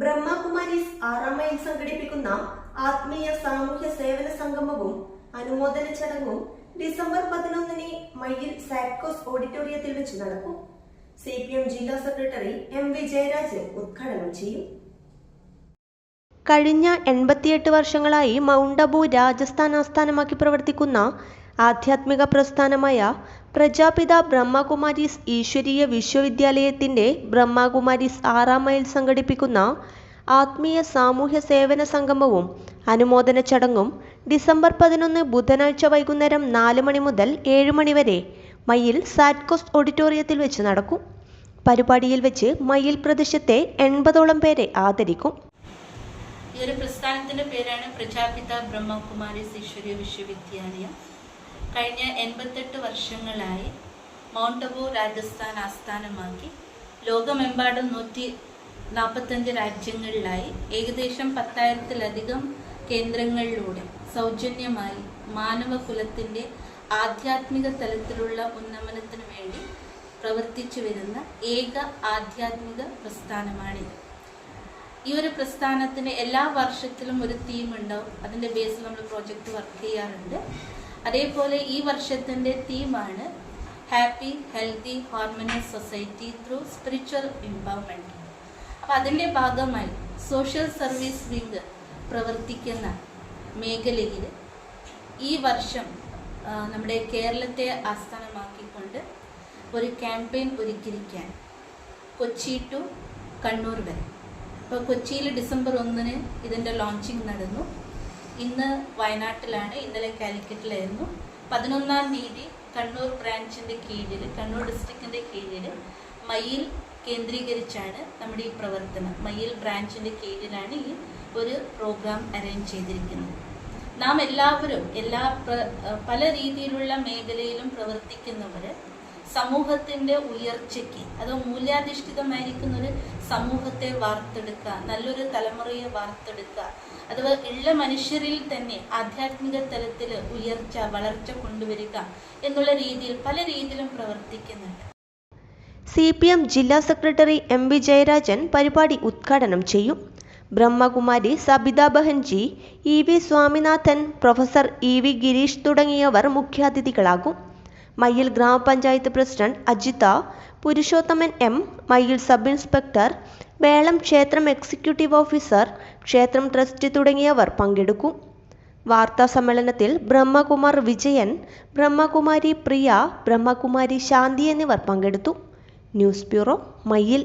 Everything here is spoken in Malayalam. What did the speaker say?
ബ്രഹ്മകുമാരീസ് ആറാമയിൽ സംഘടിപ്പിക്കുന്ന ആത്മീയ സാമൂഹ്യ സേവന സംഗമവും അനുമോദന ചടങ്ങും ഡിസംബർ പതിനൊന്നിന് മയ്യിൽ സാക്കോസ് ഓഡിറ്റോറിയത്തിൽ വെച്ച് നടക്കും. സി പി എം ജില്ലാ സെക്രട്ടറി എം വി ജയരാജൻ ഉദ്ഘാടനം ചെയ്യും. കഴിഞ്ഞ എൺപത്തിയെട്ട് വർഷങ്ങളായി മൗണ്ട് അബു രാജസ്ഥാൻ ആസ്ഥാനമാക്കി പ്രവർത്തിക്കുന്ന ആധ്യാത്മിക പ്രസ്ഥാനമായ പ്രജാപിത ബ്രഹ്മകുമാരീസ് ഈശ്വരീയ വിശ്വവിദ്യാലയത്തിന്റെ ബ്രഹ്മകുമാരീസ് ആറാം മൈൽ സംഘടിപ്പിക്കുന്ന ആത്മീയ സാമൂഹ്യ സേവന സംഗമവും അനുമോദന ചടങ്ങും ഡിസംബർ പതിനൊന്ന് ബുധനാഴ്ച വൈകുന്നേരം നാല് മണി മുതൽ ഏഴ് മണി വരെ മയിൽ സാറ്റ്കോസ് ഓഡിറ്റോറിയത്തിൽ വെച്ച് നടക്കും. പരിപാടിയിൽ വെച്ച് മയ്യിൽ പ്രദേശത്തെ എൺപതോളം പേരെ ആദരിക്കും. ഈ ഒരു പ്രസ്ഥാനത്തിന്റെ പേരാണ് പ്രജാപിത ബ്രഹ്മകുമാരി ഈശ്വരീയ വിശ്വവിദ്യാലയം. കഴിഞ്ഞ എൺപത്തെട്ട് വർഷങ്ങളായി മൗണ്ട് അബു രാജസ്ഥാൻ ആസ്ഥാനമാക്കി. ലോകമെമ്പാടും നൂറ്റി നാൽപ്പത്തഞ്ച് രാജ്യങ്ങളിലായി. ഏകദേശം പത്തായിരത്തിലധികം കേന്ദ്രങ്ങളിലൂടെ സൗജന്യമായി മാനവകുലത്തിന്റെ ആധ്യാത്മിക തലത്തിലുള്ള ഉന്നമനത്തിന് വേണ്ടി പ്രവർത്തിച്ചു വരുന്ന ഏക ആധ്യാത്മിക പ്രസ്ഥാനമാണിത്. ഈ ഒരു പ്രസ്ഥാനത്തിന് എല്ലാ വർഷത്തിലും ഒരു തീം ഉണ്ടാവും. അതിന്റെ ബേസിൽ നമ്മൾ പ്രോജക്റ്റ് വർക്ക് ചെയ്യാറുണ്ട്. അതേപോലെ ഈ വർഷത്തിന്റെ തീമാണ് happy healthy harmonious society through spiritual empowerment അപ്പോൾ അതിന്റെ ഭാഗമായി സോഷ്യൽ സർവീസ് വിംഗ് പ്രവർത്തിക്കുന്ന മേഖലയിൽ ഈ വർഷം നമ്മുടെ കേരളത്തെ ആസ്ഥാനമാക്കിക്കൊണ്ട് ഒരു ക്യാമ്പയിൻ ഒരുക്കിയിരിക്കാൻ കൊച്ചി ടു കണ്ണൂർ വരെ. ഇപ്പോൾ കൊച്ചിയിൽ ഡിസംബർ ഒന്നിന് ഇതിന്റെ ലോഞ്ചിങ് നടന്നു. ഇന്ന് വയനാട്ടിലാണ് ഇന്നലെ കാലിക്കറ്റിലായിരുന്നു. പതിനൊന്നാം തീയതി കണ്ണൂർ ബ്രാഞ്ചിന്റെ കീഴിൽ കണ്ണൂർ ഡിസ്ട്രിക്റ്റിന്റെ കീഴിൽ മയിൽ കേന്ദ്രീകരിച്ചാണ് നമ്മുടെ ഈ പ്രവർത്തനം. മയിൽ ബ്രാഞ്ചിന്റെ കീഴിലാണ് ഈ ഒരു പ്രോഗ്രാം അറേഞ്ച് ചെയ്തിരിക്കുന്നത്. നാം എല്ലാവരും എല്ലാ പല രീതിയിലുള്ള മേഖലയിലും പ്രവർത്തിക്കുന്നവർ സമൂഹത്തിന്റെ ഉയർച്ചയ്ക്ക് അത് മൂല്യാധിഷ്ഠിതമായിരിക്കുന്ന ഒരു സമൂഹത്തെ വാർത്തെടുക്കുക നല്ലൊരു തലമുറയെ വാർത്തെടുക്കുക. അഥവാ ഉള്ള മനുഷ്യരിൽ തന്നെ ആധ്യാത്മിക തലത്തിൽ ഉയർച്ച വളർച്ച കൊണ്ടുവരിക എന്നുള്ള രീതിയിൽ പല രീതിയിലും പ്രവർത്തിക്കുന്നുണ്ട്. സി പി എം ജില്ലാ സെക്രട്ടറി എം വി ജയരാജൻ പരിപാടി ഉദ്ഘാടനം ചെയ്യും. Brahmakumari Sabitha Behenji E V Swaminathan professor E V Girish തുടങ്ങിയവർ മുഖ്യാതിഥികളാകും. മയ്യിൽ ഗ്രാമപഞ്ചായത്ത് president Ajitha Purushothaman M Mayyil sub inspector Velam ക്ഷേത്രം എക്സിക്യൂട്ടീവ് ഓഫീസർ ക്ഷേത്രം ട്രസ്റ്റ് തുടങ്ങിയവർ പങ്കെടുക്കും. വാർത്താ സമ്മേളനത്തിൽ ബ്രഹ്മകുമാർ വിജയൻ ബ്രഹ്മകുമാരി പ്രിയ ബ്രഹ്മകുമാരി ശാന്തി എന്നിവർ പങ്കെടുത്തു. News bureau Mayyil